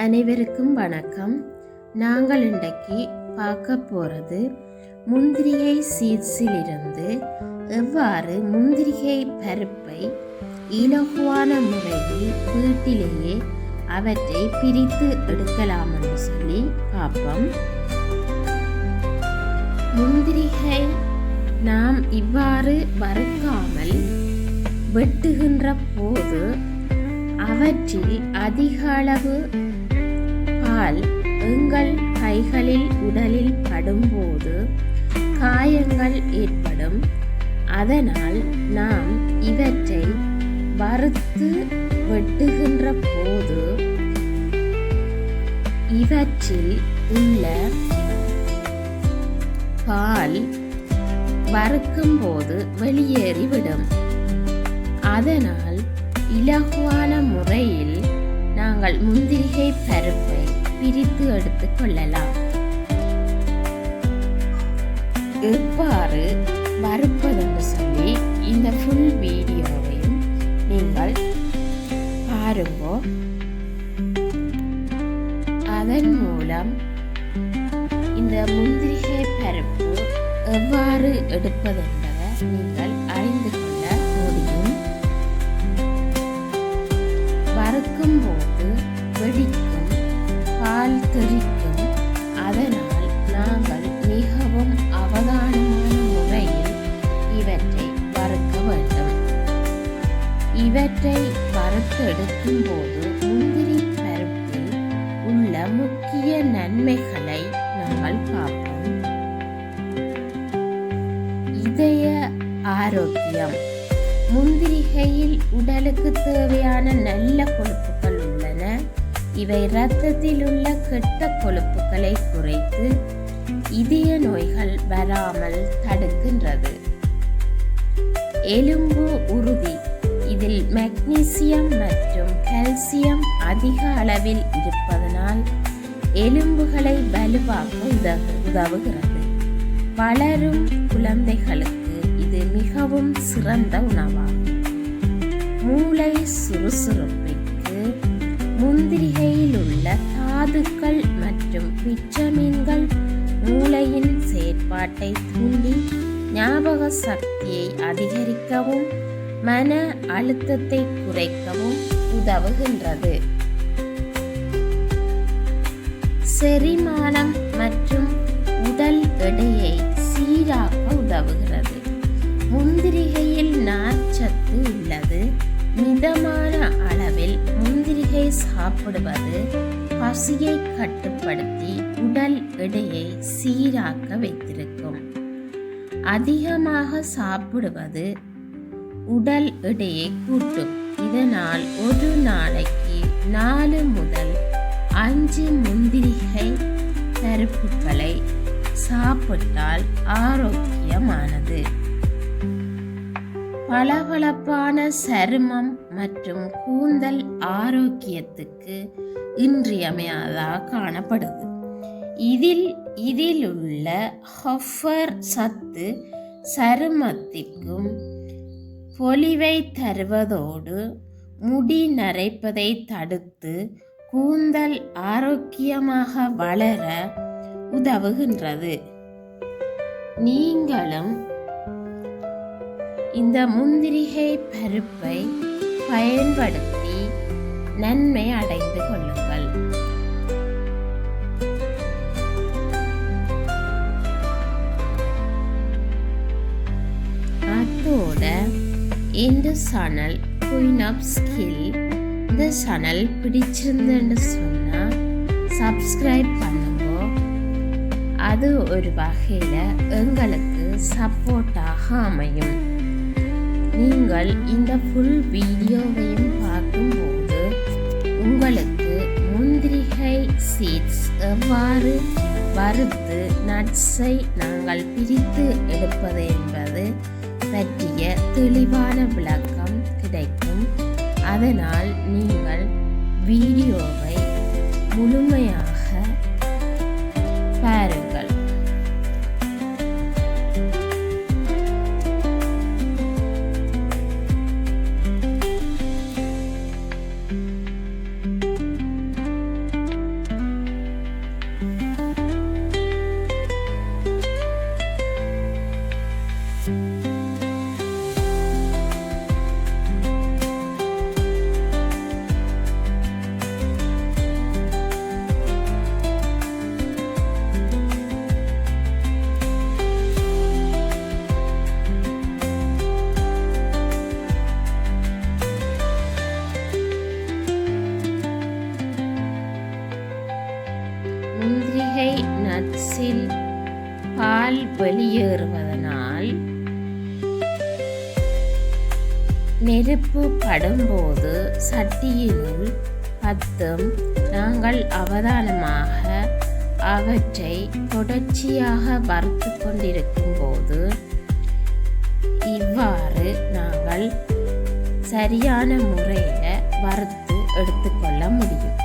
அனைவருக்கும் வணக்கம். நாங்கள் இன்றைக்கு பார்க்க போகிறது முந்திரிகை சீட்ஸிலிருந்து எவ்வாறு முந்திரிகை பருப்பை இலகுவான முறையில் வீட்டிலேயே அவற்றை பிரித்து எடுக்கலாம் என்று சொல்லி பார்ப்போம். முந்திரிகை நாம் இவ்வாறு வறுக்காமல் வெட்டுகின்ற போது அவற்றில் அதிக அளவு கால் எங்கள் கைகளில் உடலில் படும்போது காயங்கள் ஏற்படும். அதனால் நாம் இவற்றை வறுத்து வெட்டுகின்ற போது இவற்றில் உள்ள பால் வறுக்கும் போது வெளியேறிவிடும். அதனால் இலகுவான முறையில் நாங்கள் முந்திரிகை பருப்பை பிரித்து எடுத்து கொள்ளலாம். எவ்வாறு வறுப்பதென்று சொல்லி இந்த ஃபுல் வீடியோவையும் நீங்கள் பாருங்கோ. அதன் மூலம் இந்த முந்திரிகை பருப்பு எவ்வாறு எடுப்பதென்பதை நீங்கள் அறிந்து கொள்ள முடியும். வறுக்கும் போது பால் தெறிக்கும் அதனால் நாங்கள் மிகவும் அவதானமான முறையில் இவற்றை வறுக்க வேண்டும். இவற்றை வறுத்தெடுக்கும் போது முந்திரி பருப்பில் உள்ள முக்கிய நன்மைகளை நாங்கள் பார்ப்போம். இதய ஆரோக்கியம். முந்திரிகையில் உடலுக்கு தேவையான நல்ல கொழுப்பு இவை இரத்தத்தில் உள்ள கெட்ட கொழுப்புகளை குறைத்து இதய நோய்கள் வராமல் தடுக்கின்றது. எலும்பு உறுதி இதில் மெக்னீசியம் மற்றும் கால்சியம் அதிக அளவில் இருப்பதனால் எலும்புகளை வலுவாக்க உதவு உதவுகிறது. வளரும் குழந்தைகளுக்கு இது மிகவும் சிறந்த உணவாகும். மூளை சுறுசுறுப்பு முந்திரிகையில் உள்ள தாதுக்கள் மற்றும் விட்டமின்கள் மூளையின் செயற்பாட்டை தூண்டி ஞாபக சக்தியை அதிகரிக்கவும் மன அழுத்தத்தை குறைக்கவும் உதவுகின்றது. செரிமானம் மற்றும் உடல் எடையை சீராக்க உதவுகிறது. முந்திரிகையில் நார்ச்சத்து உள்ளது. மிதமான அளவில் சாப்பிடுவது பசியை கட்டுப்படுத்தி உடல் எடையை சீராக்க வைத்திருக்கும். அதிகமாக சாப்பிடுவது உடல் எடையை கூட்டும். இதனால் ஒரு நாளைக்கு நாலு முதல் அஞ்சு முந்திரிகை பருப்புகளை சாப்பிட்டால் ஆரோக்கியமானது. பளபளப்பான சருமம் மற்றும் கூந்தல் ஆரோக்கியத்துக்கு இன்றியமையாததாக காணப்படுது. இதில் இதில் உள்ள ஹஃபர் சத்து சருமத்திற்கும் பொலிவை தருவதோடு முடி நரைப்பதை தடுத்து கூந்தல் ஆரோக்கியமாக வளர உதவுகின்றது. நீங்களும் இந்த முந்திரிகை பருப்பை பயன்படுத்தி நன்மை அடைந்து கொள்ளுங்கள். அதோட இந்த சனல் குயின் ஆஃப் ஸ்கில் இந்த சனல் பிடிச்சிருந்துன்னு சொன்னால் சப்ஸ்கிரைப் பண்ணுங்க. அது ஒரு வகையில் எங்களுக்கு சப்போர்ட்டாக அமையும். நீங்கள் இந்த ஃபுல் வீடியோவையும் பார்க்கும்போது உங்களுக்கு முந்திரிகை சீட்ஸ் எவ்வாறு வறுத்து நட்ஸை நாங்கள் பிரித்து எடுப்பது என்பது பற்றிய தெளிவான விளக்கம் கிடைக்கும். அதனால் நீங்கள் வீடியோவை முழுமையாக முந்திரிகை நட்ஸில் பால் வெளியேறுவதனால் நெருப்பு படும்போது சட்டியினுள் பத்தும். நாங்கள் அவதானமாக அவற்றை தொடர்ச்சியாக வறுத்து கொண்டிருக்கும் போது இவ்வாறு நாங்கள் சரியான முறையில் வறுத்து எடுத்துக்கொள்ள முடியும்.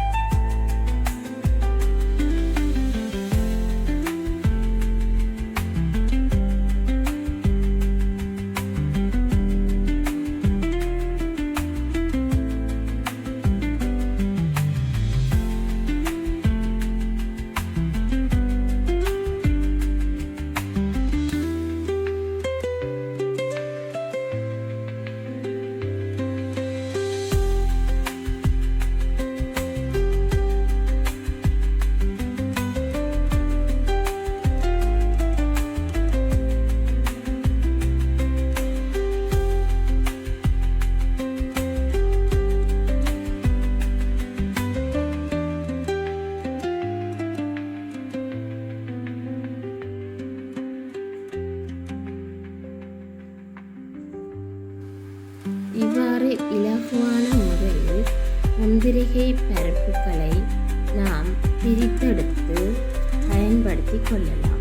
இவ்வாறு இலகுவான முறையில் முந்திரிகை பருப்புகளை நாம் பிரித்தெடுத்து பயன்படுத்திக் கொள்ளலாம்.